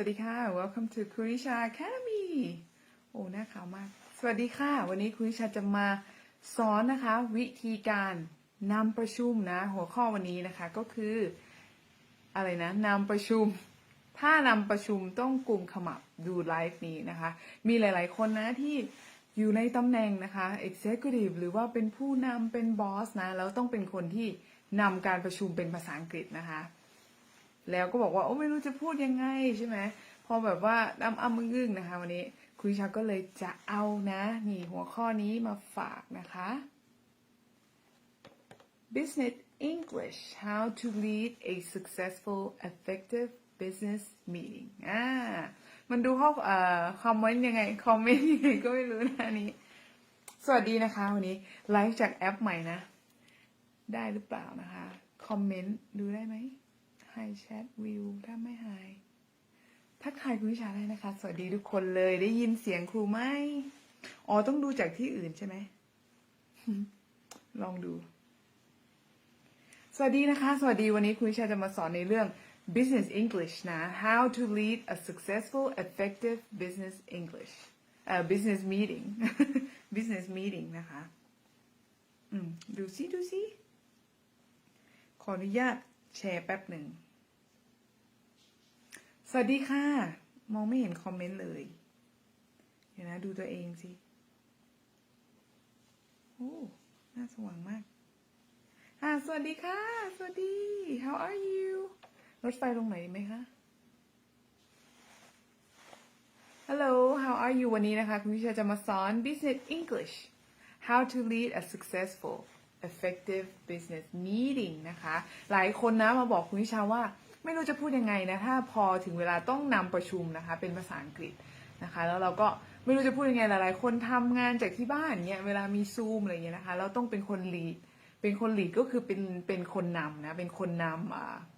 วัสดีค่ะ welcome to คุริชา Academy โอ้น่าขาวมาก สวัสดีค่ะ วันนี้คุริชาจะมาสอนนะคะ วิธีการนำประชุมนะ หัวข้อวันนี้นะคะก็คือ อะไรนะนำประชุม ถ้านำประชุมต้องกลุ่มขมับดูไลฟ์นี้นะคะ มีหลาย ๆ คนนะที่อยู่ในตำแหน่งนะคะ executive หรือว่าเป็นผู้นำเป็นบอสนะ แล้วต้องเป็นคนที่นำการประชุมเป็นภาษาอังกฤษนะคะ แล้วก็บอกว่าโอ้ไม่รู้จะพูดยังไงใช่ไหมพอแบบว่าอ้ำอ้ำมึงอึ้งนะคะ วันนี้คุยชาก็เลยจะเอานะนี่หัวข้อนี้มาฝากนะคะ Business English How to lead a successful effective business meeting อ่ามันดูข้อเอ่อคอมเมนต์ยังไง คอมเมนต์ยังไงก็ไม่รู้นะอันนี้ สวัสดีนะคะ วันนี้ไลฟ์จากแอปใหม่นะ ได้หรือเปล่านะคะ คอมเมนต์ดูได้ไหม Hi Chat View ถ้าไม่ Hi ทักทายคุณวิชาได้นะคะ สวัสดีทุกคนเลยได้ยินเสียงครูไหมอ๋อต้องดูจากที่อื่นใช่ไหมลองดู สวัสดีนะคะ สวัสดีวันนี้คุณวิชาจะมาสอนในเรื่อง business English นะ how to lead a successful effective business English เอ่อ business meeting business meeting นะคะอืมดูซิดูซิขออนุญาตแชร์แป๊บหนึ่ง สวัสดีค่ะ มองไม่เห็นคอมเมนต์เลย เดี๋ยวนะ ดูตัวเองสิ โอ้น่าสว่างมาก อ่า สวัสดีค่ะ สวัสดี how are you รถไฟลงไหนไหมคะ Hello how are you วันนี้นะคะ คุณวิชาจะมาสอน business English how to lead a successful effective business meeting นะคะ หลายคนนะมาบอกคุณวิชาว่า ไม่รู้จะพูดยังไงนะถ้าพอถึงเวลาต้องนำประชุมนะคะ เป็นภาษาอังกฤษนะคะ แล้วเราก็ไม่รู้จะพูดยังไงหลายๆ คนทำงานจากที่บ้านเนี่ยเวลามีซูมอะไรอย่างเงี้ยนะคะเราต้องเป็นคน lead เป็นคน lead ก็คือเป็นเป็นคนนำนะเป็นคนน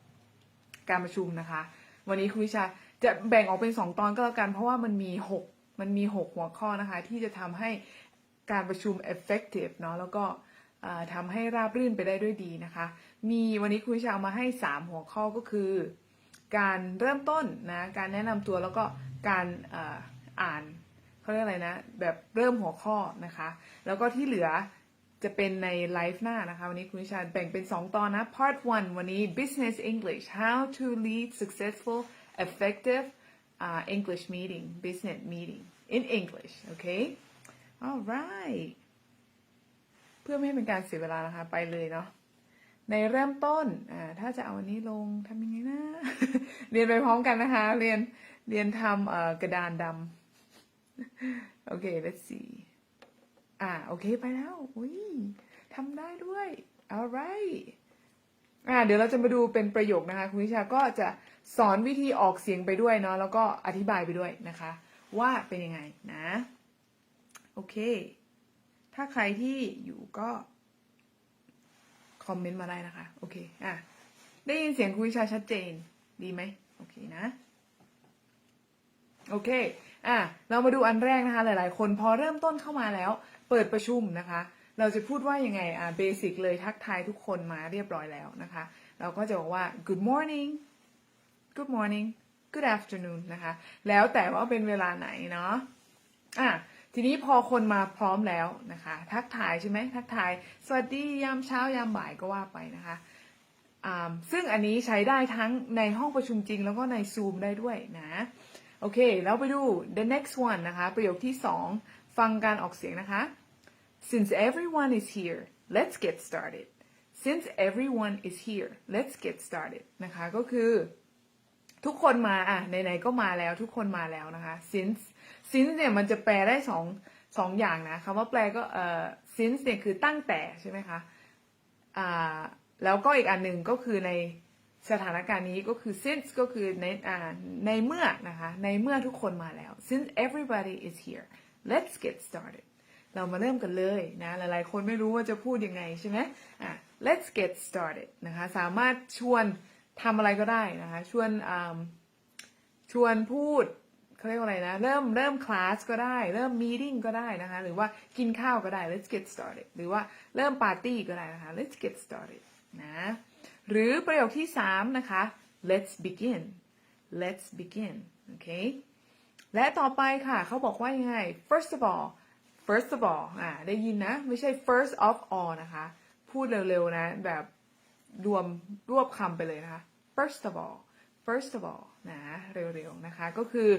ำการประชุมนะคะ วันนี้คุณวิชาจะแบ่งออกเป็นสองตอนก็แล้วกัน เพราะว่ามันมีหกมันมีหกหัวข้อนะคะ ที่จะทำให้การประชุม effective เนาะแล้วก็อ่าทำให้ราบรื่นไปได้ด้วยดีนะคะ มีวันนี้คุณวิชาเอามาให้สามหัวข้อก็คือ การเริ่มต้นนะการแนะนำตัวแล้วก็การอ่าอ่านเขาเรียกอะไรนะ แบบเริ่มหัวข้อนะคะ แล้วก็ที่เหลือจะเป็นในไลฟ์หน้านะคะ วันนี้คุณวิชาแบ่งเป็น 2 ตอนนะ part 1 วันนี้ business English how to lead successful effective uh, English meeting business meeting in English okay alright เพื่อไม่ให้เป็นการเสียเวลานะคะ ไปเลยเนาะ ในเริ่มต้นอ่าถ้าจะเอาอันนี้ลงทำยังไงนะ เรียนไปพร้อมกันนะคะ เรียนเรียนทำเอ่อกระดานดำโอเค let's see อ่าโอเคไปแล้วอุ้ยทำได้ด้วย alright อ่าเดี๋ยวเราจะมาดูเป็นประโยคนะคะ คุณวิชาก็จะสอนวิธีออกเสียงไปด้วยเนาะแล้วก็อธิบายไปด้วยนะคะ ว่าเป็นยังไงนะ โอเค ถ้าใครที่อยู่ก็ คอมเมนต์มาได้นะคะ โอเค อะ ได้ยินเสียงคุณวิชาชัดเจน ดีไหม โอเคนะ โอเค อะ เรามาดูอันแรกนะคะ หลาย ๆ คนพอเริ่มต้นเข้ามาแล้ว เปิดประชุมนะคะ เราจะพูดว่ายังไง อะ เบสิกเลยทักทายทุกคนมาเรียบร้อยแล้วนะคะ เราก็จะบอกว่า good morning good morning good afternoon นะคะ แล้วแต่ว่าเป็นเวลาไหนเนาะ อะ ทีนี้พอคนมาพร้อมแล้วนะคะ ทักทายใช่ไหมทักทาย สวัสดียามเช้ายามบ่ายก็ว่าไปนะคะซึ่งอันนี้ใช้ได้ทั้งในห้องประชุมจริงแล้วก็ในซูมได้ด้วยนะ โอเค แล้วไปดู the next one นะคะ ประโยคที่สองฟังการออกเสียงนะคะ since everyone is here let's get started since everyone is here let's get started นะคะ ก็คือ ทุกคนมาอะไหนๆก็มาแล้วทุกคนมาแล้วนะคะ since since เนี่ยมันจะแปลได้สองสองอย่างนะคำว่าแปลก็เอ่อ since เนี่ยคือตั้งแต่ใช่ไหมคะอ่าแล้วก็อีกอันหนึ่งก็คือในสถานการณ์นี้ก็คือ since ก็คือในอ่าในเมื่อนะคะในเมื่อทุกคนมาแล้ว since everybody is here let's get started เรามาเริ่มกันเลยนะหลายๆ คนไม่รู้ว่าจะพูดยังไงใช่ไหมอะ let's get started นะคะสามารถชวนทำอะไรก็ได้นะคะชวนอ่าชวนพูด เขาเรียกว่าอะไรนะ เริ่มเริ่มคลาสก็ได้ เริ่มมีติ้งก็ได้นะคะ หรือว่ากินข้าวก็ได้ let's get started หรือว่าเริ่มปาร์ตี้ก็ได้นะคะ let's get started นะหรือประโยคที่สามนะคะ let's begin let's begin โอเคและต่อไปค่ะ เขาบอกว่ายังไง first of all first of all อ่าได้ยินนะ ไม่ใช่ first of all นะคะ พูดเร็วๆนะ แบบรวมรวบคำไปเลยนะคะ first of all first of all นะเร็วๆนะคะก็คือ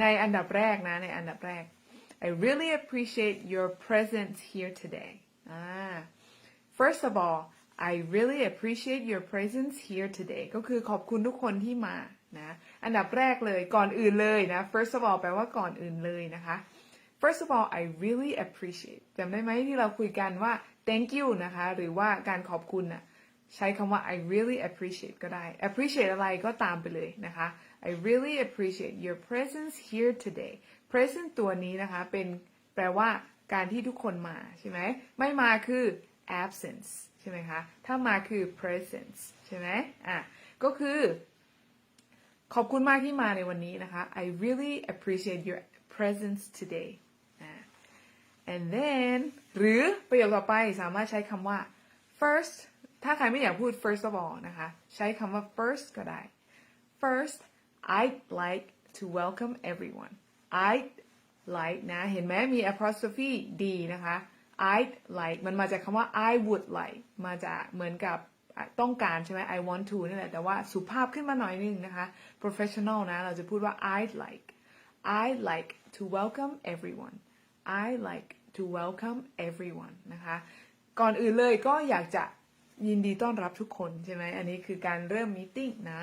ในอันดับแรกนะในอันดับแรก I really appreciate your presence here today อ่า First of all I really appreciate your presence here today ก็คือขอบคุณทุกคนที่มานะอันดับแรกเลยก่อนอื่นเลยนะ First of all แปลว่าก่อนอื่นเลยนะคะ First of all I really appreciate จำได้ไหมที่เราคุยกันว่า thank you นะคะ หรือว่าการขอบคุณน่ะ ใช้คำว่า I really appreciate ก็ได้ appreciate อะไรก็ตามไปเลยนะคะ I really appreciate your presence here today present ตัวนี้นะคะเป็นแปลว่าการที่ทุกคนมาใช่ไหมไม่มาคือ absence ใช่ไหมคะ ถ้ามาคือ presence ใช่ไหมอะก็คือ ขอบคุณมากที่มาในวันนี้นะคะ I really appreciate your presence today and then หรือประโยคต่อไปสามารถใช้คำว่า first ถ้าใครไม่อยากพูด first of all นะคะ ใช้คำว่า first ก็ได้ first I'd like to welcome everyone I'd like นะ เห็นไหมมี apostrophe d นะคะ I'd like มันมาจากคำว่า I would like มาจากเหมือนกับต้องการใช่ไหม I want to นี่แหละ แต่ว่าสุภาพขึ้นมาหน่อยนึงนะคะ professional นะ เราจะพูดว่า I'd like I'd like to welcome everyone I like to welcome everyone นะคะ ก่อนอื่นเลยก็อยากจะ ยินดีต้อนรับทุกคนใช่ไหมอันนี้คือการเริ่มมีติ้งนะ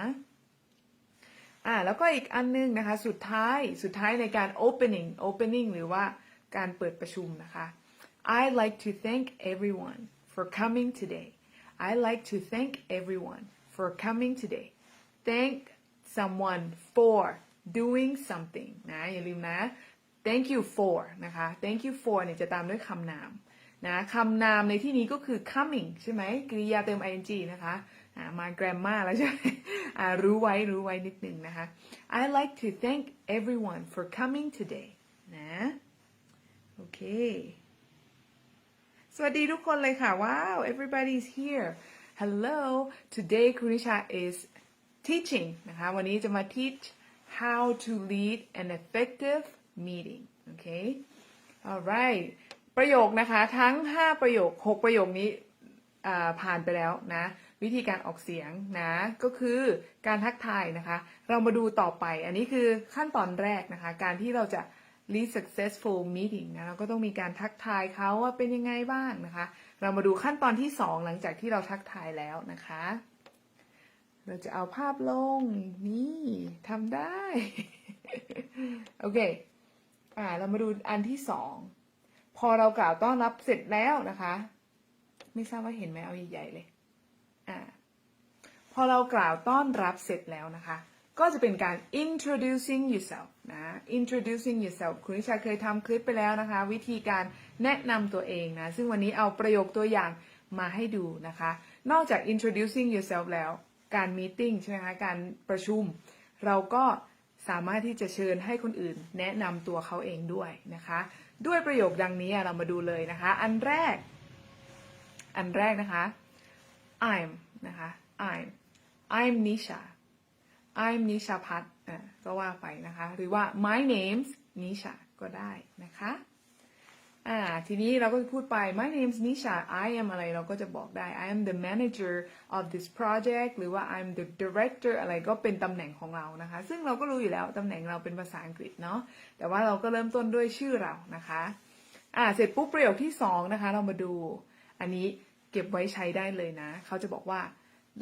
อ่าแล้วก็อีกอันนึงนะคะ สุดท้ายสุดท้ายในการ opening opening หรือว่าการเปิดประชุมนะคะ I like to thank everyone for coming today I like to thank everyone for coming today thank someone for doing something นะอย่าลืมนะ thank you for นะคะ thank you for เนี่ยจะตามด้วยคำนาม นะคำนามในที่นี้ก็คือ coming ใช่ไหมกริยาเติม ing นะคะมา grammar แล้วใช่ไหมรู้ไว้รู้ไว้นิดนึงนะคะ I like to thank everyone for coming today นะโอเค สวัสดีทุกคนเลยค่ะ ว้าว everybody is here hello today คุณนิชา is teaching นะคะ วันนี้จะมา teach how to lead an effective meeting โอเค alright ประโยคนะคะทั้ง 5 ประโยค 6 ประโยคนี้ผ่านไปแล้วนะวิธีการออกเสียงนะก็คือการทักทายนะคะ เรามาดูต่อไป อันนี้คือขั้นตอนแรกนะคะ การที่เราจะ lead successful meeting นะเราก็ต้องมีการทักทายเขาว่าเป็นยังไงบ้างนะคะ เรามาดูขั้นตอนที่ 2 หลังจากที่เราทักทายแล้วนะคะ เราจะเอาภาพลงนี่ทำได้ โอเคอ่าเรามาดูอันที่ส องพอเรากล่าวต้อนรับเสร็จแล้วนะคะ ไม่ทราบว่าเห็นไหมเอาใหญ่ๆเลย อ่า พอเรากล่าวต้อนรับเสร็จแล้วนะคะ ก็จะเป็นการ introducing yourself นะ introducing yourself คุณนิชาเคยทำคลิปไปแล้วนะคะ วิธีการแนะนำตัวเองนะ ซึ่งวันนี้เอาประโยคตัวอย่างมาให้ดูนะคะ นอกจาก introducing yourself แล้ว การ meeting ใช่ไหมคะ การประชุม เราก็สามารถที่จะเชิญให้คนอื่นแนะนำตัวเขาเองด้วยนะคะ ด้วยประโยคดังนี้เรามาดูเลยนะคะ อันแรก อันแรกนะคะ I'm นะคะ I'm I'm Nisha I'm Nisha พัฒน์อะก็ว่าไปนะคะ หรือว่า my name's Nisha ก็ได้นะคะ อ่าทีนี้เราก็จะพูดไป my name's Nisha I am อะไรเราก็จะบอกได้ I am the manager of this project หรือว่า I'm the director อะไรก็เป็นตำแหน่งของเรานะคะ ซึ่งเราก็รู้อยู่แล้วตำแหน่งเราเป็นภาษาอังกฤษเนาะแต่ว่าเราก็เริ่มต้นด้วยชื่อเรานะคะอ่าเสร็จปุ๊บประโยคที่สองนะคะ เรามาดู อันนี้เก็บไว้ใช้ได้เลยนะ เขาจะบอกว่า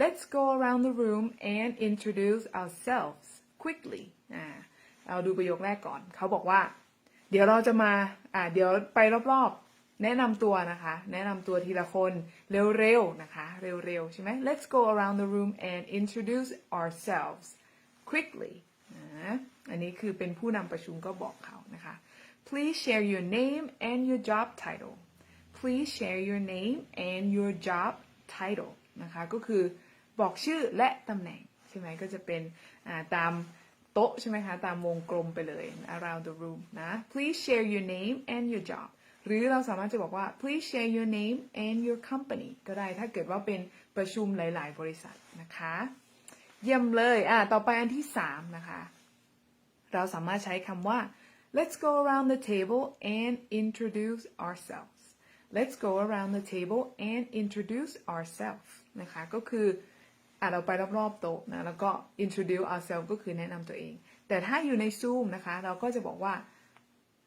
let's go around the room and introduce ourselves quickly อ่าเราดูประโยคแรกก่อน เขาบอกว่า เดี๋ยวเราจะมา อ่า เดี๋ยวไปรอบๆ แนะนำตัวนะคะ แนะนำตัวทีละคนเร็วๆ นะคะ เร็วๆ ใช่ไหม Let's go around the room and introduce ourselves quickly อันนี้คือเป็นผู้นำประชุมก็บอกเขานะคะ Please share your name and your job title Please share your name and your job title นะคะ ก็คือบอกชื่อและตำแหน่ง ใช่ไหมก็จะเป็นตาม โต๊ะใช่ไหมคะ ตามวงกลมไปเลย around the room นะ Please share your name and your job หรือเราสามารถจะบอกว่า please share your name and your company ก็ได้ถ้าเกิดว่าเป็นประชุมหลาย ๆ บริษัทนะคะ เยี่ยมเลย อะ ต่อไปอันที่สามนะคะ เราสามารถใช้คำว่า let's go around the table and introduce ourselves let's go around the table and introduce ourselves นะคะ ก็คือ อะเราไปรอบๆโต๊ะนะแล้วก็ introduce ourselves ก็คือแนะนำตัวเอง แต่ถ้าอยู่ใน Zoom นะคะ เราก็จะบอกว่า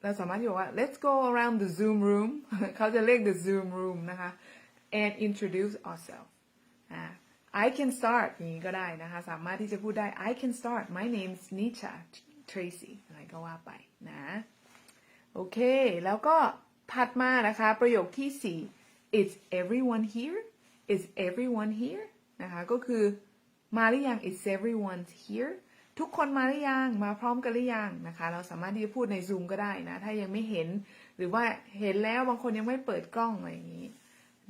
เราสามารถที่จะบอกว่า let's go around the Zoom room เขาจะเรียก the Zoom room นะคะ and introduce ourselves I can start นี้ก็ได้นะคะ สามารถที่จะพูดได้ I can start my name's Nisha Tracy อะไรก็ว่าไปนะ โอเค แล้วก็ถัดมานะคะ ประโยคที่ 4 is everyone here is everyone here นะคะก็คือมาหรือยัง is everyone here ทุกคนมาหรือยังมาพร้อมกันหรือยังนะคะ เราสามารถที่จะพูดใน Zoom ก็ได้นะ ถ้ายังไม่เห็นหรือว่าเห็นแล้วบางคนยังไม่เปิดกล้องอะไรอย่างนี้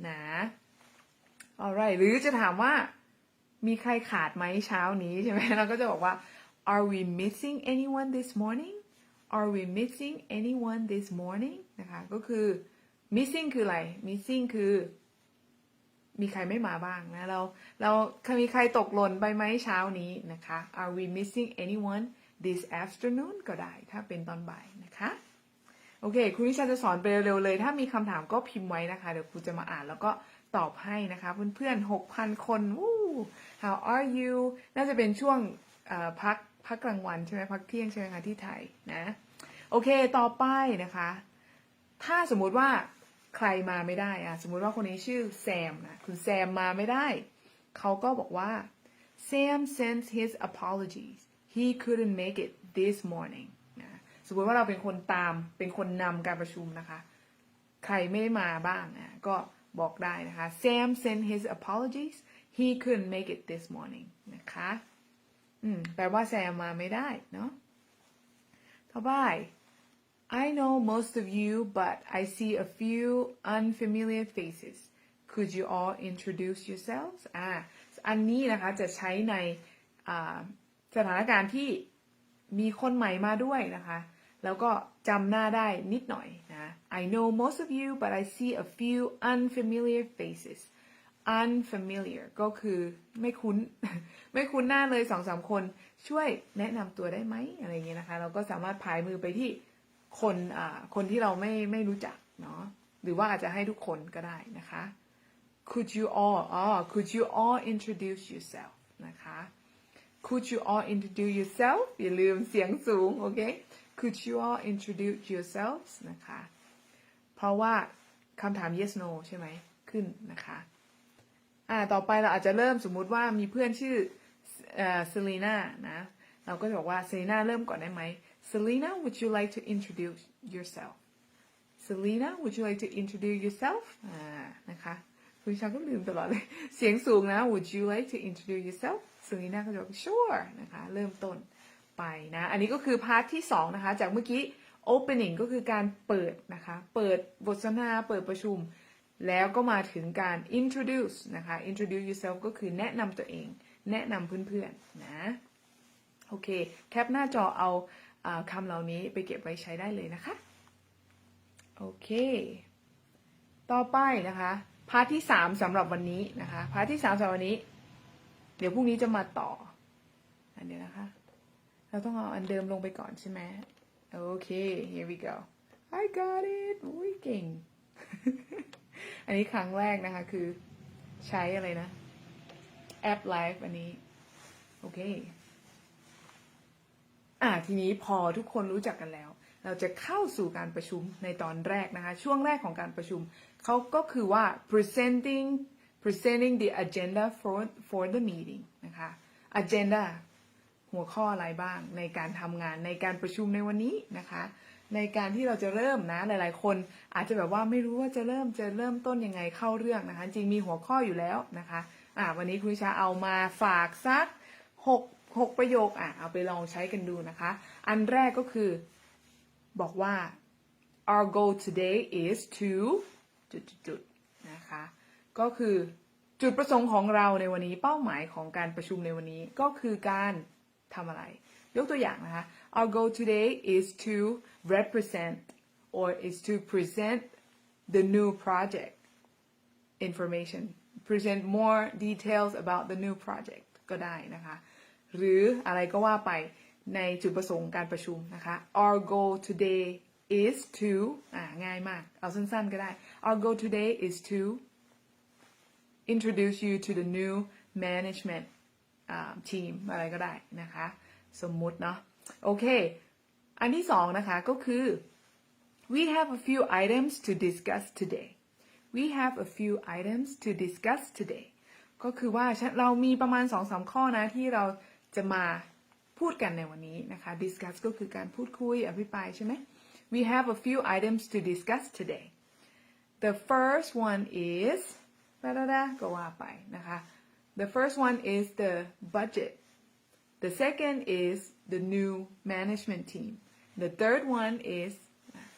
นะ alright หรือจะถามว่ามีใครขาดไหมเช้านี้ใช่ไหมเราก็จะบอกว่า are we missing anyone this morning are we missing anyone this morning นะคะก็คือ missing คืออะไร missing คือ มีใครไม่มาบ้างนะ เราเรามีใครตกหล่นไปไหมเช้านี้นะคะ are we missing anyone this afternoon ก็ได้ถ้าเป็นตอนบ่ายนะคะโอเคครูนิชาจะสอนไปเร็วๆเลย ถ้ามีคำถามก็พิมพ์ไว้นะคะ เดี๋ยวครูจะมาอ่านแล้วก็ตอบให้นะคะ เพื่อนๆ 6,000 คนวู้ how are you น่าจะเป็นช่วงพักพักกลางวันใช่ไหมพักเที่ยงใช่ไหมคะที่ไทยนะ โอเคต่อไปนะคะ ถ้าสมมุติว่า ใครมาไม่ได้อะสมมุติว่าคนนี้ชื่อแซมนะคุณแซมมาไม่ได้ เขาก็บอกว่า Sam sends his apologies he couldn't make it this morning นะสมมติว่าเราเป็นคนตามเป็นคนนำการประชุมนะคะ ใครไม่ได้มาบ้างนะก็บอกได้นะคะ Sam sent his apologies he couldn't make it this morning นะคะอืมแปลว่าแซมมาไม่ได้เนาะต่อไป I know most of you but I see a few unfamiliar faces could you all introduce yourselves อ่า อันนี้นะคะจะใช้ในสถานการณ์ที่มีคนใหม่มาด้วยนะคะ แล้วก็จำหน้าได้นิดหน่อยนะ I know most of you but I see a few unfamiliar faces unfamiliar ก็คือไม่คุ้น ไม่คุ้นหน้าเลยสองสามคน ช่วยแนะนำตัวได้ไหมอะไรเงี้ยนะคะ เราก็สามารถพายมือไปที่ คนอ่าคนที่เราไม่ไม่รู้จักเนาะหรือว่าอาจจะให้ทุกคนก็ได้นะคะ could you all อ๋อ could you all introduce yourself นะคะ could you all introduce yourself อย่าลืมเสียงสูง โอเค could you all introduce yourselves นะคะ เพราะว่าคำถาม yes no ใช่ไหมขึ้นนะคะอ่าต่อไปเราอาจจะเริ่มสมมุติว่ามีเพื่อนชื่อเอ่อเซลีนานะ เราก็จะบอกว่าเซลีนาเริ่มก่อนได้ไหม Selena would you like to introduce yourself Selena would you like to introduce yourself อ่า นะคะ คุณชาก็ลืมตลอดเลย เสียงสูงนะ would you like to introduce yourself Selena ก็จะบอก sure นะคะ เริ่มต้นไปนะ อันนี้ก็คือพาร์ทที่สองนะคะ จากเมื่อกี้ opening ก็คือการเปิดนะคะ เปิดบทสนทนา เปิดประชุม แล้วก็มาถึงการ introduce นะคะ introduce yourself ก็คือแนะนำตัวเอง แนะนำเพื่อนๆ นะ โอเค แคปหน้าจอเอาอา คำเหล่านี้ไปเก็บไว้ใช้ได้เลยนะคะ โอเค ต่อไปนะคะ พาร์ทที่สามสำหรับวันนี้นะคะ พาร์ทที่สามสำหรับวันนี้ เดี๋ยวพรุ่งนี้จะมาต่อ อันเดียวนะคะ เราต้องเอาอันเดิมลงไปก่อนใช่ไหมโอเค here we go I got it อุ้ยเก่ง อันนี้ครั้งแรกนะคะคือใช้อะไรนะ แอปไลฟ์อันนี้ โอเค อะทีนี้พอทุกคนรู้จักกันแล้ว เราจะเข้าสู่การประชุมในตอนแรกนะคะ ช่วงแรกของการประชุมเขาก็คือว่า presenting presenting the agenda for for the meeting นะคะ agenda หัวข้ออะไรบ้างในการทำงานในการประชุมในวันนี้นะคะ ในการที่เราจะเริ่มนะหลาย ๆ คนอาจจะแบบว่าไม่รู้ว่าจะเริ่มจะเริ่มต้นยังไงเข้าเรื่องนะคะ จริงมีหัวข้ออยู่แล้วนะคะอะวันนี้คุณวิชาเอามาฝากสักหก หกประโยคอะเอาไปลองใช้กันดูนะคะ อันแรกก็คือ บอกว่า our goal today is to จุดๆนะคะ ก็คือจุดประสงค์ของเราในวันนี้เป้าหมายของการประชุมในวันนี้ก็คือการทำอะไร ยกตัวอย่างนะคะ our goal today is to represent or is to present the new project information present more details about the new project ก็ได้นะคะ หรืออะไรก็ว่าไปในจุดประสงค์การประชุมนะคะ our goal today is to อ่าง่ายมาก เอาสั้นๆก็ได้ our goal today is to introduce you to the new management uh, team อะไรก็ได้นะคะ สมมุติเนาะโอเค อันที่สองนะคะก็คือ we have a few items to discuss today we have a few items to discuss today ก็คือว่าเรามีประมาณสองสามข้อนะที่เรา จะมาพูดกันในวันนี้นะคะ discuss ก็คือการพูดคุยอภิปรายใช่ไหม we have a few items to discuss today the first one is ดาดาดาก็ว่าไปนะคะ the first one is the budget the second is the new management team the third one is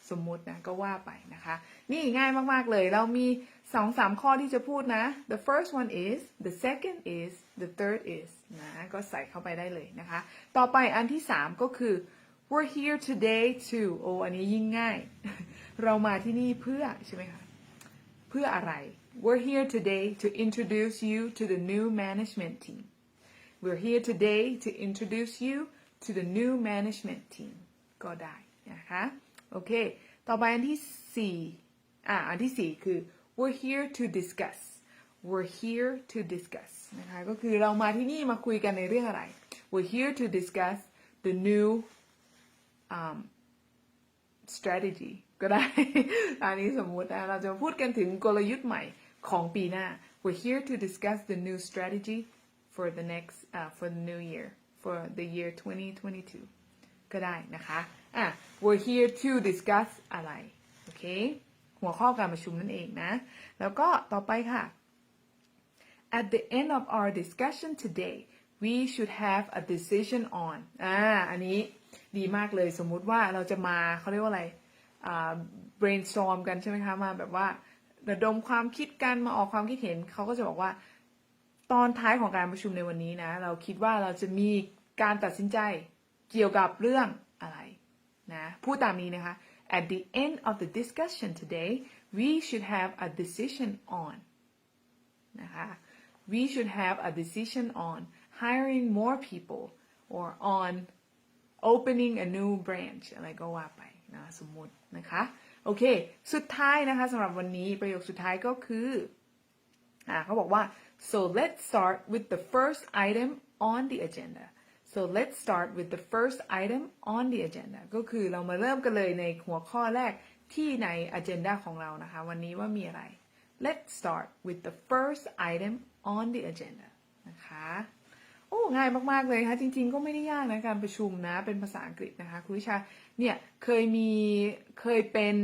สมมุตินะก็ว่าไปนะคะ นี่ง่ายมาก ๆ เลยเรามี สองสามข้อที่จะพูดนะ the first one is the second is the third is นะ ก็ใส่เข้าไปได้เลยนะคะ ต่อไปอันที่สามก็คือ we're here today to โอ้อันนี้ยิ่งง่าย เรามาที่นี่เพื่อ ใช่ไหมคะ เพื่ออะไร We're here today to introduce you to the new management team We're here today to introduce you to the new management team ก็ได้นะคะ โอเค ต่อไปอันที่สี่อ่าอันที่สี่คือ we're here to discuss we're here to discuss นะคะ ก็คือเรามาที่นี่มาคุยกันในเรื่องอะไร we're here to discuss the new um, strategy ก็ได้ อันนี้สมมุตินะเราจะพูดกันถึงกลยุทธ์ใหม่ของปีหน้า we're here to discuss the new strategy for the next uh, for the new year for the year 2022 ก็ได้นะคะอ่ะ we're here to discuss อะไร โอเค หัวข้อการประชุมนั่นเองนะ แล้วก็ต่อไปค่ะ At the end of our discussion today we should have a decision on อ่า อันนี้ดีมากเลย สมมุติว่าเราจะมาเขาเรียกว่าอะไร อ่า brainstorm กันใช่ไหมคะ มาแบบว่าระดมความคิดกัน มาออกความคิดเห็น เขาก็จะบอกว่า ตอนท้ายของการประชุมในวันนี้นะ เราคิดว่าเราจะมีการตัดสินใจเกี่ยวกับเรื่องอะไรนะ พูดตามนี้นะคะ At the end of the discussion today we should have a decision on นะคะ we should have a decision on hiring more people or on opening a new branch อะไรก็ว่าไปนะสมมตินะคะ โอเค สุดท้ายนะคะสำหรับวันนี้ประโยคสุดท้ายก็คืออ่าเขาบอกว่า so let's start with the first item on the agenda So let's start with the first item on the agenda ก็คือเรามาเริ่มกันเลยในหัวข้อแรกที่ใน agenda ของเรานะคะ วันนี้ว่ามีอะไร let's start with the first item on the agenda นะคะโอ้ง่ายมาก ๆ เลยค่ะจริง ๆ ก็ไม่ได้ยากนะการประชุมนะ เป็นภาษาอังกฤษนะคะคุณวิชาเนี่ยเคยมีเคยเป็น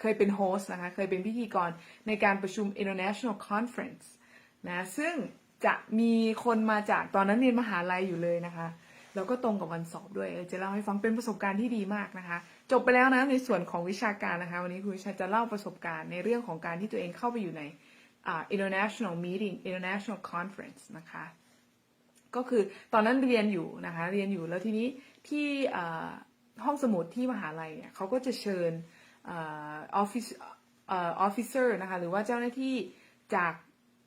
เคยเป็นโฮสต์นะคะ เคยเป็นพิธีกรในการประชุม international conference นะซึ่ง จะมีคนมาจากตอนนั้นเรียนมหาลัยอยู่เลยนะคะ แล้วก็ตรงกับวันสอบด้วยจะเล่าให้ฟังเป็นประสบการณ์ที่ดีมากนะคะ จบไปแล้วนะในส่วนของวิชาการนะคะ วันนี้คุณชาจะเล่าประสบการณ์ในเรื่องของการที่ตัวเองเข้าไปอยู่ในอ่า international meeting international conference นะคะ ก็คือตอนนั้นเรียนอยู่นะคะ เรียนอยู่แล้วทีนี้ที่อ่าห้องสมุดที่มหาลัยเนี่ยเขาก็จะเชิญออฟฟิศออฟฟิเซอร์นะคะ หรือว่าเจ้าหน้าที่จาก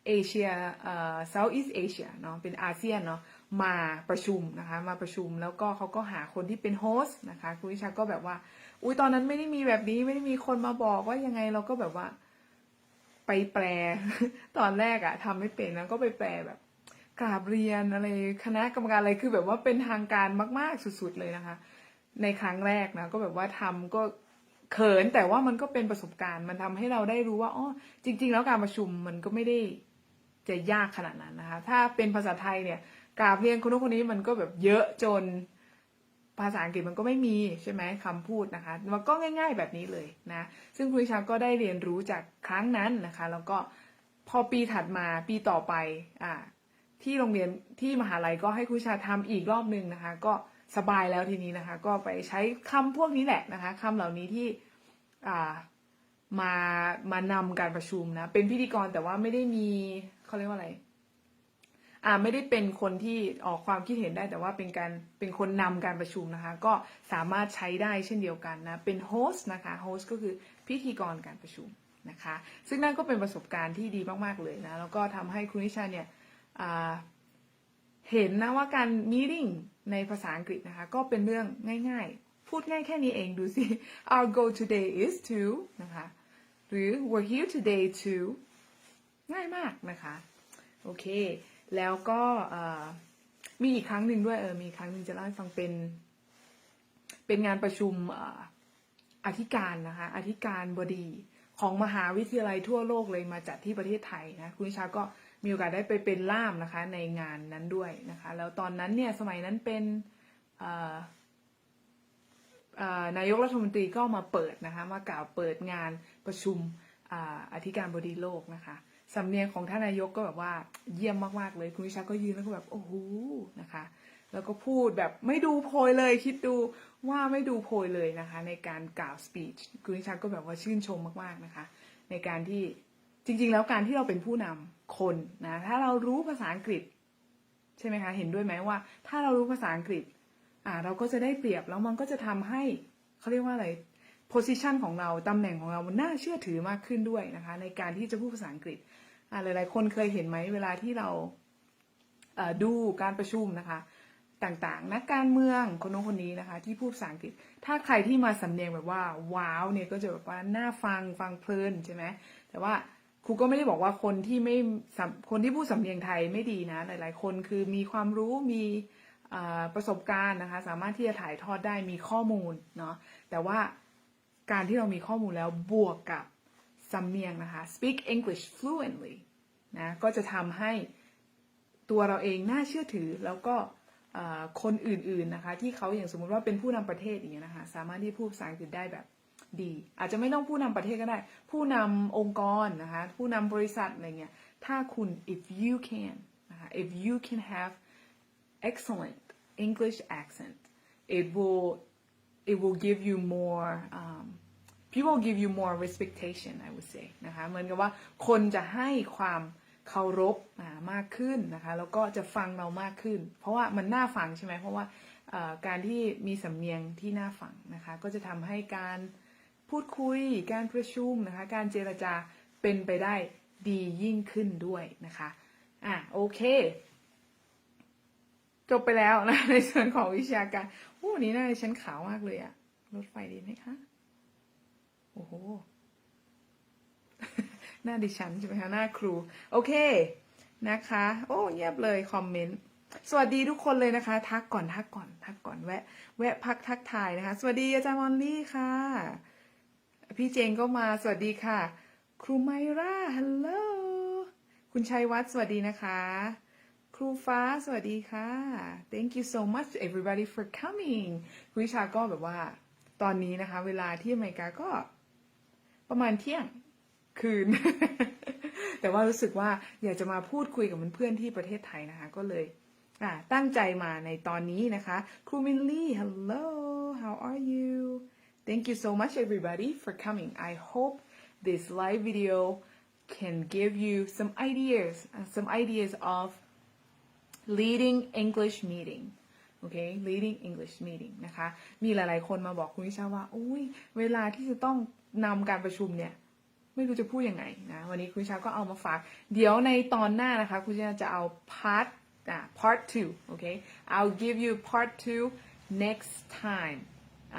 เอเชียเอ่อ Southeast Asia เนาะเป็นอาเซียนเนาะมาประชุมนะคะมาประชุมแล้วก็เขาก็หาคนที่เป็นโฮสต์นะคะคุณวิชาก็แบบว่า อุ้ยตอนนั้นไม่ได้มีแบบนี้ไม่ได้มีคนมาบอกว่ายังไงเราก็แบบว่า ไปแปล ตอนแรกอะทำไม่เป็นแล้วก็ไปแปลแบบกราบเรียนอะไรคณะกรรมการอะไรคือแบบว่าเป็นทางการมาก ๆสุดๆเลยนะคะ ในครั้งแรกนะก็แบบว่าทำก็เขินแต่ว่ามันก็เป็นประสบการณ์มันทำให้เราได้รู้ว่าอ๋อจริง ๆ แล้วการประชุมมันก็ไม่ได้ จะยากขนาดนั้นนะคะ ถ้าเป็นภาษาไทยเนี่ยกราบเรียนคนนู้นคนนี้มันก็แบบเยอะจนภาษาอังกฤษมันก็ไม่มีใช่ไหมคำพูดนะคะ มันก็ง่าย ๆแบบนี้เลยนะ ซึ่งครูวิชาก็ได้เรียนรู้จากครั้งนั้นนะคะ แล้วก็พอปีถัดมาปีต่อไปอ่าที่โรงเรียนที่มหาลัยก็ให้ครูวิชาทำอีกรอบหนึ่งนะคะ ก็สบายแล้วทีนี้นะคะ ก็ไปใช้คำพวกนี้แหละนะคะคำเหล่านี้ที่อ่ามามานำการประชุมนะ เป็นพิธีกรแต่ว่าไม่ได้มี เขาเรียกว่าอะไร อ่าไม่ได้เป็นคนที่ออกความคิดเห็นได้ แต่ว่าเป็นการเป็นคนนำการประชุมนะคะ ก็สามารถใช้ได้เช่นเดียวกันนะเป็นโฮสต์นะคะโฮสต์ก็คือพิธีกรการประชุมนะคะ ซึ่งนั่นก็เป็นประสบการณ์ที่ดีมากๆเลยนะแล้วก็ทำให้คุณนิชาเนี่ยเห็นนะว่าการ meeting ในภาษาอังกฤษนะคะ ก็เป็นเรื่องง่ายๆ พูดง่ายแค่นี้เองดูสิ our goal today is to นะคะ หรือ we're here today to ง่ายมากนะคะ โอเค แล้วก็มีอีกครั้งหนึ่งด้วยเออมีครั้งหนึ่งจะเล่าให้ฟังเป็น เป็นงานประชุมอธิการนะคะอธิการบดีของมหาวิทยาลัยทั่วโลกเลยมาจัดที่ประเทศไทยนะคุณชาก็มีโอกาสได้ไปเป็นล่ามนะคะ ในงานนั้นด้วยนะคะ แล้วตอนนั้นเนี่ยสมัยนั้นเป็นนายกรัฐมนตรีก็มาเปิดนะคะ มากล่าวเปิดงานประชุม อธิการบดีโลกนะคะสำเนียงของท่านนายกก็แบบว่าเยี่ยมมากๆเลยคุณวิชาก็ยืนแล้วก็แบบโอ้โหนะคะ แล้วก็พูดแบบไม่ดูโพยเลยคิดดูว่าไม่ดูโพยเลยนะคะ ในการกล่าวสปีชคุณนิชาก็แบบว่าชื่นชมมากๆนะคะ ในการที่จริง ๆ แล้วการที่เราเป็นผู้นำคนนะถ้าเรารู้ภาษาอังกฤษ ใช่ไหมคะเห็นด้วยไหมว่า ถ้าเรารู้ภาษาอังกฤษอ่าเราก็จะได้เปรียบแล้วมันก็จะทำให้เขาเรียกว่าอะไร position ของเราตำแหน่งของเรามันน่าเชื่อถือมากขึ้นด้วยนะคะ ในการที่จะพูดภาษาอังกฤษหลายๆ คนเคยเห็นไหมเวลาที่เราดูการประชุมนะคะต่างๆ นักการเมืองคนโน้นคนนี้นะคะ ที่พูดภาษาอังกฤษ ถ้าใครที่มาสำเนียงแบบว่าว้าวเนี่ยก็จะแบบว่าน่าฟังฟังเพลินใช่ไหมแต่ว่าครูก็ไม่ได้บอกว่าคนที่ไม่คนที่พูดสำเนียงไทยไม่ดีนะ หลายๆ คนคือมีความรู้มีประสบการณ์นะคะ สามารถที่จะถ่ายทอดได้มีข้อมูลเนาะแต่ว่า การที่เรามีข้อมูลแล้วบวกกับสำเนียงนะคะ speak English fluently นะก็จะทำให้ตัวเราเองน่าเชื่อถือแล้วก็คนอื่นๆนะคะ ที่เขาอย่างสมมติว่าเป็นผู้นำประเทศอย่างเงี้ยนะคะ สามารถที่พูดภาษาอังกฤษได้แบบดี อาจจะไม่ต้องผู้นำประเทศก็ได้ ผู้นำองค์กรนะคะ ผู้นำบริษัทอะไรเงี้ยถ้าคุณ if you can นะคะ if you can have excellent English accent it will it will give you more um, people give you more respectation I would say นะคะเหมือนกับว่าคนจะให้ความเคารพมากขึ้นนะคะแล้วก็จะฟังเรามากขึ้น เพราะว่ามันน่าฟังใช่ไหมเพราะว่าการที่มีสำเนียงที่น่าฟังนะคะก็จะทำให้การพูดคุยการประชุมนะคะการเจรจาเป็นไปได้ดียิ่งขึ้นด้วยนะคะอะโอเค จบไปแล้วนะ ในส่วนของวิชาการโอ้วันนี้หน้าดิฉันขาวมากเลยอะรถไฟดีไหมคะ โอ้โห หน้าดิฉันใช่ไหมคะ หน้าครู โอเค นะคะ โอ้เงียบเลยคอมเมนต์ สวัสดีทุกคนเลยนะคะ ทักก่อน ทักก่อน ทักก่อน แวะ แวะพักทักทายนะคะ สวัสดีอาจารย์มอนลี่ค่ะ พี่เจงก็มา สวัสดีค่ะ ครูไมราฮัลโหล คุณชัยวัฒน์ สวัสดีนะคะ ครูฟ้าสวัสดีค่ะ thank you so much everybody for coming คุณวิชาก็แบบว่า ตอนนี้นะคะ เวลาที่อเมริกาก็ประมาณเที่ยงคืน แต่ว่ารู้สึกว่าอยากจะมาพูดคุยกับเพื่อนๆที่ประเทศไทยนะคะ ก็เลยตั้งใจมาในตอนนี้นะคะ ครูมิลลี่ hello how are you thank you so much everybody for coming I hope this live video can give you some ideas some ideas of leading English meeting โอเค leading English meeting นะคะ มีหลายๆ คนมาบอกคุณวิชาว่าอุ้ยเวลาที่จะต้องนำการประชุมเนี่ยไม่รู้จะพูดยังไงนะวันนี้คุณวิชาก็เอามาฝาก เดี๋ยวในตอนหน้านะคะ คุณชาจะเอา part อ่า part two โอเค I'll give you part two next time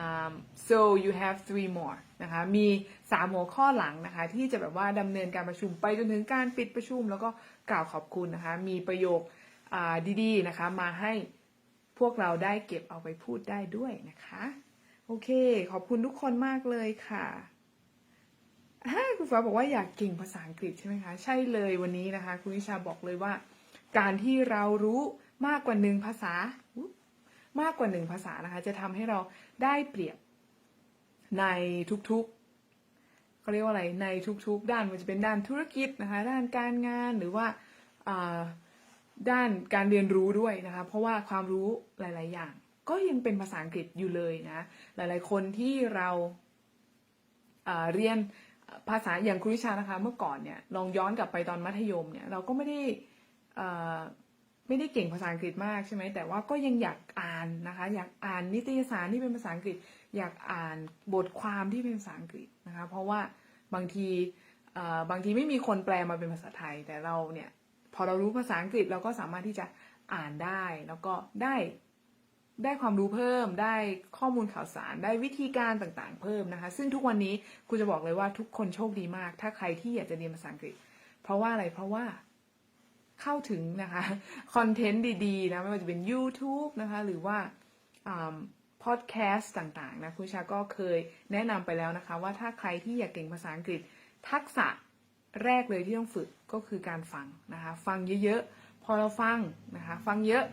um, so you have three more นะคะมีสามหัวข้อหลังนะคะ ที่จะแบบว่าดำเนินการประชุมไปจนถึงการปิดประชุม แล้วก็กล่าวขอบคุณนะคะ มีประโยค ดีๆนะคะ มาให้พวกเราได้เก็บเอาไปพูดได้ด้วยนะคะ โอเค ขอบคุณทุกคนมากเลยค่ะฮ่าคุณฟ้าบอกว่าอยากเก่งภาษาอังกฤษใช่ไหมคะ ใช่เลยวันนี้นะคะคุณวิชาบอกเลยว่า การที่เรารู้มากกว่าหนึ่งภาษา มากกว่าหนึ่งภาษานะคะ จะทำให้เราได้เปรียบในทุกๆเขาเรียกว่าอะไรในทุกๆ ด้านมันจะเป็นด้านธุรกิจนะคะ ด้านการงานหรือว่าอ่า ด้านการเรียนรู้ด้วยนะคะ เพราะว่าความรู้หลาย ๆ อย่าง ก็ยังเป็นภาษาอังกฤษอยู่เลยนะ หลาย ๆ คนที่เราเอ่อเรียนภาษาอย่างคุณวิชานะคะ เมื่อก่อนเนี่ยลองย้อนกลับไปตอนมัธยมเนี่ยเราก็ไม่ได้ไม่ได้เก่งภาษาอังกฤษมากใช่ไหมแต่ว่าก็ยังอยากอ่านนะคะ อยากอ่านนิตยสารที่เป็นภาษาอังกฤษ อยากอ่านบทความที่เป็นภาษาอังกฤษนะคะ เพราะว่าบางทีบางทีไม่มีคนแปลมาเป็นภาษาไทย แต่เราเนี่ย พอเรารู้ภาษาอังกฤษเราก็สามารถที่จะอ่านได้ แล้วก็ได้ได้ความรู้เพิ่ม ได้ข้อมูลข่าวสาร ได้วิธีการต่างๆ เพิ่มนะคะ ซึ่งทุกวันนี้ครูจะบอกเลยว่าทุกคนโชคดีมาก ถ้าใครที่อยากจะเรียนภาษาอังกฤษ เพราะว่าอะไร เพราะว่าเข้าถึงนะคะคอนเทนต์ดีๆนะไม่ว่าจะเป็น YouTube นะคะหรือว่าพอดแคสต์ต่างๆนะคุณชาก็เคยแนะนำไปแล้วนะคะ ว่าถ้าใครที่อยากเก่งภาษาอังกฤษ ทักษะ แรกเลยที่ต้องฝึกก็คือการฟังนะคะฟังเยอะๆ พอเราฟังนะคะฟังเยอะ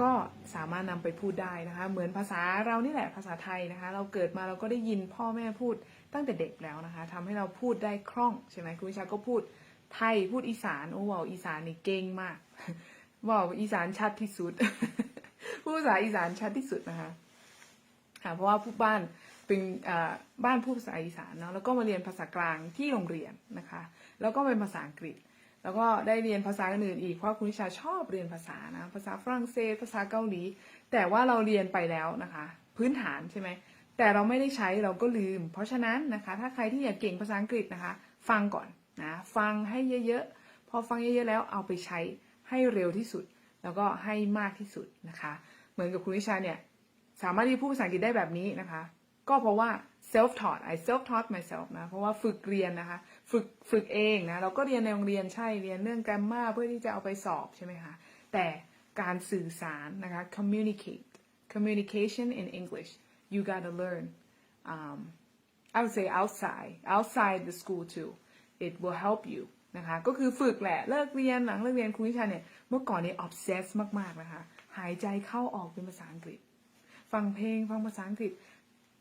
ก็สามารถนำไปพูดได้นะคะ เหมือนภาษาเรานี่แหละภาษาไทยนะคะ เราเกิดมาเราก็ได้ยินพ่อแม่พูดตั้งแต่เด็กแล้วนะคะทำให้เราพูดได้คล่องใช่ไหมคุณวิชาก็พูดไทยพูดอีสานโอ้ว้าอีสานนี่เก่งมากว้าวอีสานชัดที่สุดพูดภาษาอีสานชัดที่สุดนะคะค่ะเพราะว่าผู้บ้านเป็นบ้านพูดภาษาอีสานเนาะแล้วก็มาเรียนภาษากลางที่โรงเรียนนะคะ แล้วก็เป็นภาษาอังกฤษ แล้วก็ได้เรียนภาษาอื่นอีกเพราะคุณวิชาชอบเรียนภาษานะภาษาฝรั่งเศส ภาษาเกาหลี แต่ว่าเราเรียนไปแล้วนะคะ พื้นฐานใช่ไหมแต่เราไม่ได้ใช้เราก็ลืม เพราะฉะนั้นนะคะ ถ้าใครที่อยากเก่งภาษาอังกฤษนะคะ ฟังก่อนนะฟังให้เยอะๆ พอฟังเยอะๆแล้วเอาไปใช้ให้เร็วที่สุด แล้วก็ให้มากที่สุดนะคะ เหมือนกับคุณวิชาเนี่ยสามารถที่พูดภาษาอังกฤษได้แบบนี้นะคะ ก็เพราะว่า self taught I self taught myself นะ เพราะว่าฝึกเรียนนะคะ ฝึกฝึกเองนะ เราก็เรียนในโรงเรียนใช่ เรียนเรื่อง grammar เพื่อที่จะเอาไปสอบใช่ไหมคะ แต่การสื่อสารนะคะ communicate communication in English you gotta learn um, I would say outside outside the school too it will help you นะคะ ก็คือฝึกแหละ เลิกเรียนหลังเลิกเรียนคุณวิชาเนี่ย เมื่อก่อนเนี่ย obsess มากๆนะคะ หายใจเข้าออกเป็นภาษาอังกฤษ ฟังเพลงฟังภาษาอังกฤษ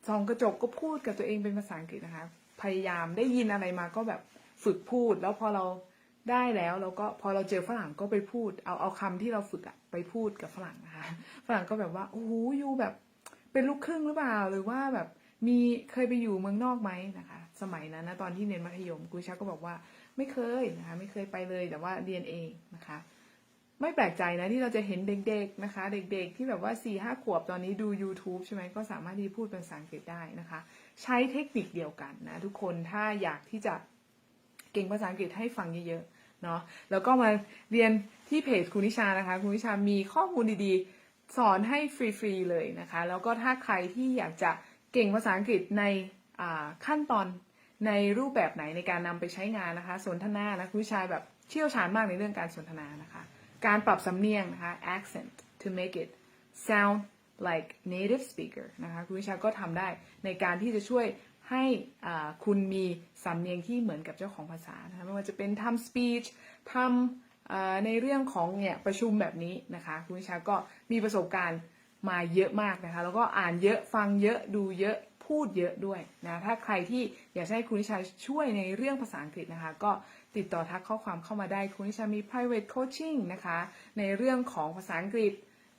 ส่องกระจกก็พูดกับตัวเองเป็นภาษาอังกฤษนะคะ พยายามได้ยินอะไรมาก็แบบฝึกพูด แล้วพอเราได้แล้วเราก็พอเราเจอฝรั่งก็ไปพูด เอาเอาคำที่เราฝึกอะไปพูดกับฝรั่งนะคะฝรั่งก็แบบว่าโอ้โหยูแบบเป็นลูกครึ่งหรือเปล่าหรือว่าแบบมีเคยไปอยู่เมืองนอกไหมนะคะ สมัยนั้นนะตอนที่เรียนมัธยมกูชาก็บอกว่าไม่เคยนะคะไม่เคยไปเลยแต่ว่าเรียนเองนะคะ ไม่แปลกใจนะที่เราจะเห็นเด็กๆนะคะ เด็กๆที่แบบว่า4ี่ห้าขวบตอนนี้ดู YouTube ใช่ไหมก็สามารถที่พูดเป็นภาษาอังกฤษได้นะคะ ใช้เทคนิคเดียวกันนะทุกคนถ้าอยากที่จะเก่งภาษาอังกฤษให้ฟังเยอะๆเนาะแล้วก็มาเรียนที่เพจคุณนิชานะคะคุณนิชามีข้อมูลดีๆ สอนให้ฟรีๆเลยนะคะ แล้วก็ถ้าใครที่อยากจะเก่งภาษาอังกฤษในขั้นตอนในรูปแบบไหนในการนำไปใช้งานนะคะ สนทนานะคุณนิชาแบบเชี่ยวชาญมากในเรื่องการสนทนานะคะ การปรับสำเนียงนะคะ accent to make it sound like native speaker นะคะคุณวิชาก็ทำได้ในการที่จะช่วยให้คุณมีสำเนียงที่เหมือนกับเจ้าของภาษานะคะไม่ว่าจะเป็นทำ speech ทำในเรื่องของเนี่ยประชุมแบบนี้นะคะคุณวิชาก็มีประสบการณ์มาเยอะมากนะคะ แล้วก็อ่านเยอะฟังเยอะดูเยอะ พูดเยอะด้วยนะถ้าใครที่อยากให้คุณวิชาช่วยในเรื่องภาษาอังกฤษนะคะ ก็ติดต่อทักข้อความเข้ามาได้คุณวิชามี private coaching นะคะ ในเรื่องของภาษาอังกฤษ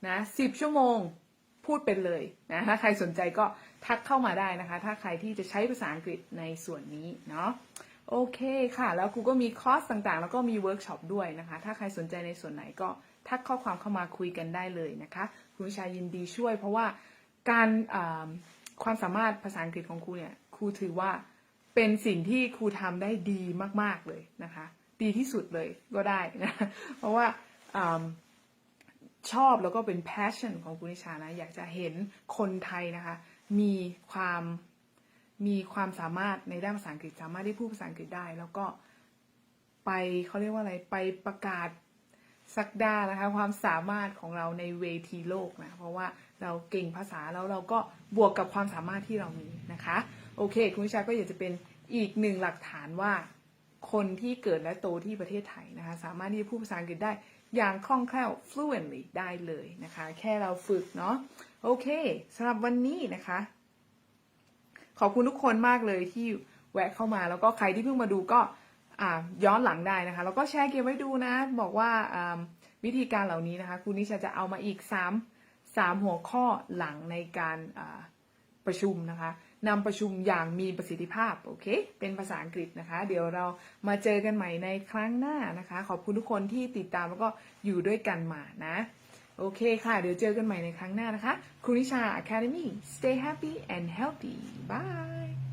นะ10ชั่วโมงพูดเป็นเลยนะถ้าใครสนใจก็ทักเข้ามาได้นะคะ ถ้าใครที่จะใช้ภาษาอังกฤษในส่วนนี้เนาะโอเคค่ะ แล้วครูก็มีคอร์สต่างๆ แล้วก็มีเวิร์กช็อปด้วยนะคะ ถ้าใครสนใจในส่วนไหนก็ทักข้อความเข้ามาคุยกันได้เลยนะคะ คุณวิชายินดีช่วยเพราะว่าการอ่า ความสามารถภาษาอังกฤษของครูเนี่ยครูถือว่าเป็นสิ่งที่ครูทำได้ดีมาก ๆเลยนะคะ ดีที่สุดเลยก็ได้นะเพราะว่าอ่าชอบแล้วก็เป็น passion ของคุณนิชานะ อยากจะเห็นคนไทยนะคะ มีความมีความสามารถในด้านภาษาอังกฤษสามารถที่พูดภาษาอังกฤษได้ แล้วก็ไปเขาเรียกว่าอะไรไปประกาศ สักดานะคะความสามารถของเราในเวทีโลกนะเพราะว่าเราเก่งภาษาแล้วเราก็บวกกับความสามารถที่เรามีนะคะโอเค คุณนิชาก็อยากจะเป็นอีกหนึ่งหลักฐานว่า คนที่เกิดและโตที่ประเทศไทยนะคะสามารถที่จะพูดภาษาอังกฤษได้อย่างคล่องแคล่ว fluently ได้เลยนะคะ แค่เราฝึกเนาะโอเคสำหรับวันนี้นะคะ ขอบคุณทุกคนมากเลยที่แวะเข้ามาแล้วก็ใครที่เพิ่งมาดูก็ ย้อนหลังได้นะคะแล้วก็แชร์เก็บไว้ดูนะบอกว่าวิธีการเหล่านี้นะคะคุณนิชาจะเอามาอีก 3 3 หัวข้อหลังในการประชุมนะคะนำประชุมอย่างมีประสิทธิภาพโอเคเป็นภาษาอังกฤษนะคะ เดี๋ยวเรามาเจอกันใหม่ในครั้งหน้านะคะ ขอบคุณทุกคนที่ติดตามแล้วก็อยู่ด้วยกันมานะโอเคค่ะ เดี๋ยวเจอกันใหม่ในครั้งหน้านะคะคุณนิชา Academy stay happy and healthy bye